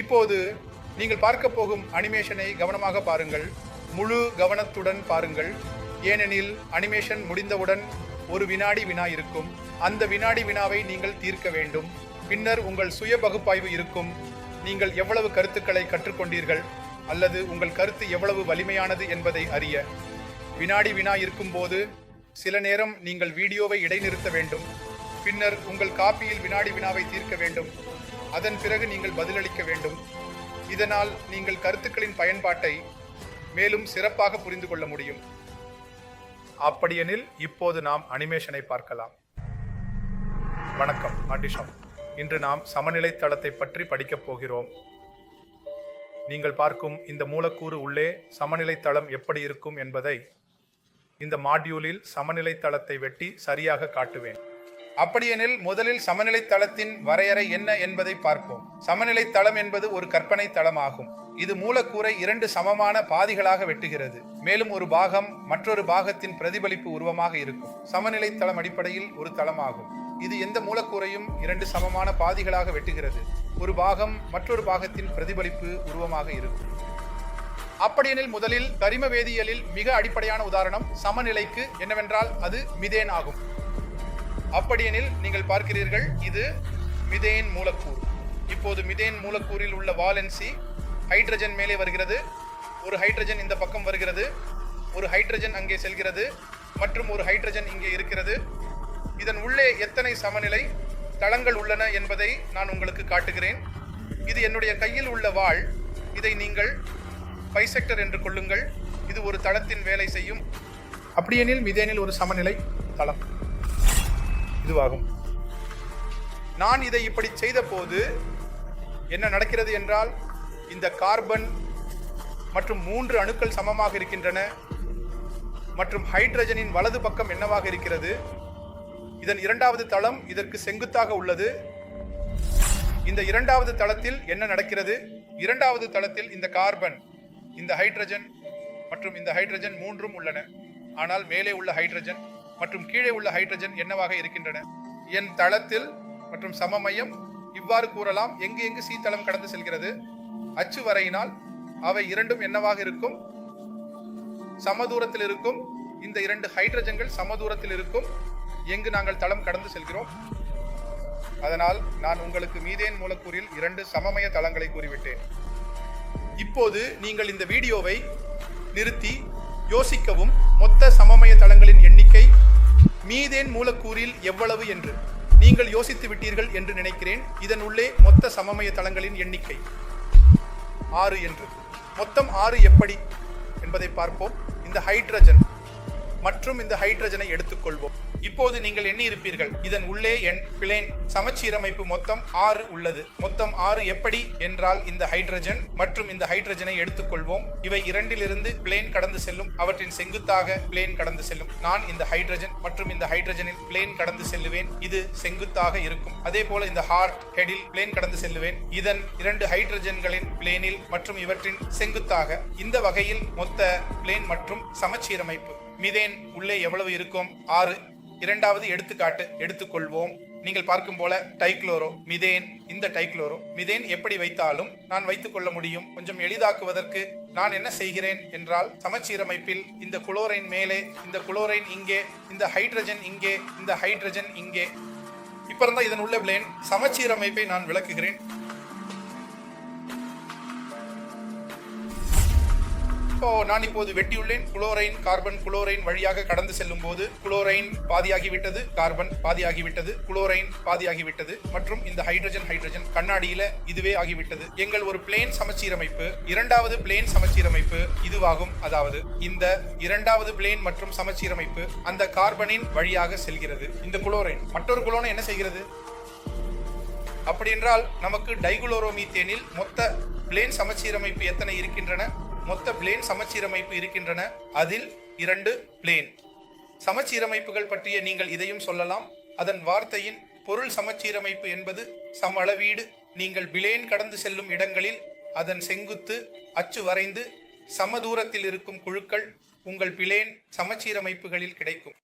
இப்போது நீங்கள் பார்க்க போகும் அனிமேஷனை கவனமாக பாருங்கள். முழு கவனத்துடன் பாருங்கள். ஏனெனில் அனிமேஷன் முடிந்தவுடன் ஒரு வினாடி வினா இருக்கும். அந்த வினாடி வினாவை நீங்கள் தீர்க்க வேண்டும். பின்னர் உங்கள் சுய பகுப்பாய்வு இருக்கும். நீங்கள் எவ்வளவு கருத்துக்களை கற்றுக்கொண்டீர்கள்? அல்லது உங்கள் கருத்து எவ்வளவு வலிமையானது என்பதை அறிய. வினாடி வினா இருக்கும்போது சில நேரம் நீங்கள் வீடியோவை இடைநிறுத்த வேண்டும். பின்னர் உங்கள் காப்பியில் வினாடி வினாவை தீர்க்க வேண்டும். அதன் பிறகு நீங்கள் பதிலளிக்க வேண்டும். இதனால் நீங்கள் கருத்துக்களின் பயன்பாட்டை மேலும் சிறப்பாக புரிந்து கொள்ள முடியும். அப்படியெனில் இப்போது நாம் அனிமேஷனை பார்க்கலாம். வணக்கம் ஆண்டிஷம். இன்று நாம் சமநிலை தளத்தை பற்றி படிக்கப் போகிறோம். நீங்கள் பார்க்கும் இந்த மூலக்கூறு உள்ளே சமநிலை தளம் எப்படி இருக்கும் என்பதை இந்த மாடியூலில் சமநிலை தளத்தை வெட்டி சரியாக காட்டுவேன். அப்படியெனில் முதலில் சமநிலை தளத்தின் வரையறை என்ன என்பதை பார்ப்போம். சமநிலை தளம் என்பது ஒரு கற்பனை தளமாகும். இது மூலக்கூறை இரண்டு சமமான பாதிகளாக வெட்டுகிறது. மேலும் ஒரு பாகம் மற்றொரு பாகத்தின் பிரதிபலிப்பு உருவமாக இருக்கும். சமநிலை தளம் அடிப்படையில் ஒரு தளமாகும். இது எந்த மூலக்கூறையும் இரண்டு சமமான பாதிகளாக வெட்டுகிறது. ஒரு பாகம் மற்றொரு பாகத்தின் பிரதிபலிப்பு உருவமாக இருக்கும். அப்படியெனில் முதலில் கரிம வேதியியலில் மிக அடிப்படையான உதாரணம் சமநிலைக்கு என்னவென்றால் அது மிதேன் ஆகும். அப்படியெனில் நீங்கள் பார்க்கிறீர்கள் இது மிதேன் மூலக்கூறு. இப்போது மிதேன் மூலக்கூறில் உள்ள வாலன்சி ஹைட்ரஜன் மேலே வருகிறது. ஒரு ஹைட்ரஜன் இந்த பக்கம் வருகிறது. ஒரு ஹைட்ரஜன் அங்கே செல்கிறது. மற்றும் ஒரு ஹைட்ரஜன் இங்கே இருக்கிறது. இதன் உள்ளே எத்தனை சமநிலை தளங்கள் உள்ளன என்பதை நான் உங்களுக்கு காட்டுகிறேன். இது என்னுடைய கையில் உள்ள வாள். இதை நீங்கள் பைசெக்டர் என்று கொள்ளுங்கள். இது ஒரு தளத்தின் வேலை செய்யும். அப்படியெனில் மிதேனில் ஒரு சமநிலை தளம். இதுவாகும். நான் இதை இப்படி செய்த போது என்ன நடக்கிறது என்றால் இந்த கார்பன் மற்றும் மூன்று அணுக்கள் சமமாக இருக்கின்றன மற்றும் ஹைட்ரஜனின் வலது பக்கம் என்னவாக இருக்கிறது இதன் இரண்டாவது தளம் இதற்கு செங்குத்தாக உள்ளது. இந்த இரண்டாவது தளத்தில் என்ன நடக்கிறது? இரண்டாவது தளத்தில் இந்த கார்பன் இந்த ஹைட்ரஜன் மற்றும் இந்த ஹைட்ரஜன் மூன்றும் உள்ளன. ஆனால் மேலே உள்ள ஹைட்ரஜன் மற்றும் கீழே உள்ள ஹைட்ரஜன் என்னவாக இருக்கின்றன? என் தளத்தில் மற்றும் சமமையம் இவ்வாறு கூறலாம். எங்கு எங்கு சீத்தளம் கடந்து செல்கிறது? அச்சு வரையினால் அவை இரண்டும் என்னவாக இருக்கும்? சமதூரத்தில் இருக்கும். இந்த இரண்டு ஹைட்ரஜன்கள் சமதூரத்தில் இருக்கும். எங்கு நாங்கள் தளம் கடந்து செல்கிறோம்? அதனால் நான் உங்களுக்கு மீதேன் மூலக்கூறில் இரண்டு சமமய தளங்களை கூறிவிட்டேன். இப்போது நீங்கள் இந்த வீடியோவை நிறுத்தி யோசிக்கவும் மொத்த சமமய தளங்களின் மீதேன் மூலக்கூறில் எவ்வளவு என்று நீங்கள் யோசித்து விட்டீர்கள் என்று நினைக்கிறேன். இதன் உள்ளே மொத்த சமமய தளங்களின் எண்ணிக்கை ஆறு என்று. மொத்தம் ஆறு எப்படி? என்பதை பார்ப்போம். இந்த ஹைட்ரஜன் மற்றும் இந்த ஹைட்ரஜனை எடுத்துக்கொள்வோம். இப்போது நீங்கள் எண்ணி இருப்பீர்கள் இதன் உள்ளே எண் பிளேன். சமச்சீரமைப்பு மொத்தம் ஆறு உள்ளது. மொத்தம் ஆறு எப்படி என்றால் இந்த ஹைட்ரஜன் மற்றும் இந்த ஹைட்ரஜனை எடுத்துக்கொள்வோம். இவை இரண்டிலிருந்து பிளேன் கடந்து செல்லும். அவற்றின் செங்குத்தாக பிளேன் கடந்து செல்லும். நான் இந்த ஹைட்ரஜன் மற்றும் இந்த ஹைட்ரஜனில் பிளேன் கடந்து செல்லுவேன். இது செங்குத்தாக இருக்கும். அதே போல இந்த ஹார்ட் ஹெடில் பிளேன் கடந்து செல்லுவேன். இதன் இரண்டு ஹைட்ரஜன்களின் பிளேனில் மற்றும் இவற்றின் செங்குத்தாக. இந்த வகையில் மொத்த பிளேன் மற்றும் சமச்சீரமைப்பு. மிதேன் உள்ளே எவ்வளவு இருக்கும்? ஆறு. இரண்டாவது எடுத்துக்காட்டு எடுத்துக்கொள்வோம். நீங்கள் பார்க்கும் போல டைக்ளோரோ மிதேன் இந்த டைக்ளோரோ மிதேன் எப்படி வைத்தாலும் நான் வைத்துக் கொள்ள முடியும். கொஞ்சம் எளிதாக்குவதற்கு நான் என்ன செய்கிறேன் என்றால் சமச்சீரமைப்பில் இந்த குளோரைன் மேலே இந்த குளோரைன் இங்கே இந்த ஹைட்ரஜன் இங்கே இந்த ஹைட்ரஜன் இங்கே. இப்ப இருந்தா இதன் உள்ள பிளேன் சமச்சீரமைப்பை நான் விளக்குகிறேன். இப்போ நான் இப்போது வெட்டியுள்ளேன். குளோரைன் கார்பன் குளோரைன் வழியாக கடந்து செல்லும் போது குளோரைன் பாதியாகிவிட்டது கார்பன் பாதியாகிவிட்டது குளோரைன் பாதியாகிவிட்டது மற்றும் இந்த ஹைட்ரஜன் ஹைட்ரஜன் கண்ணாடியில இதுவே ஆகிவிட்டது. எங்கள் ஒரு பிளேன் சமச்சீரமைப்பு இரண்டாவது பிளேன் சமச்சீரமைப்பு இதுவாகும். அதாவது இந்த இரண்டாவது பிளேன் மற்றும் சமச்சீரமைப்பு அந்த கார்பனின் வழியாக செல்கிறது. இந்த குளோரைன் மற்றொரு குளோனை என்ன செய்கிறது? அப்படி என்றால் நமக்கு டைகுளோரோமீத்தேனில் மொத்த பிளேன் சமச்சீரமைப்பு எத்தனை இருக்கின்றன? மொத்த பிளேன் சமச்சீரமைப்பு இருக்கின்றன. அதில் இரண்டு பிளேன் சமச்சீரமைப்புகள் பற்றிய நீங்கள் இதையும் சொல்லலாம். அதன் வார்த்தையின் பொருள் சமச்சீரமைப்பு என்பது சம அளவீடு. நீங்கள் பிளேன் கடந்து செல்லும் இடங்களில் அதன் செங்குத்து அச்சு வரைந்து சமதூரத்தில் இருக்கும் குழுக்கள் உங்கள் பிளேன் சமச்சீரமைப்புகளில் கிடைக்கும்.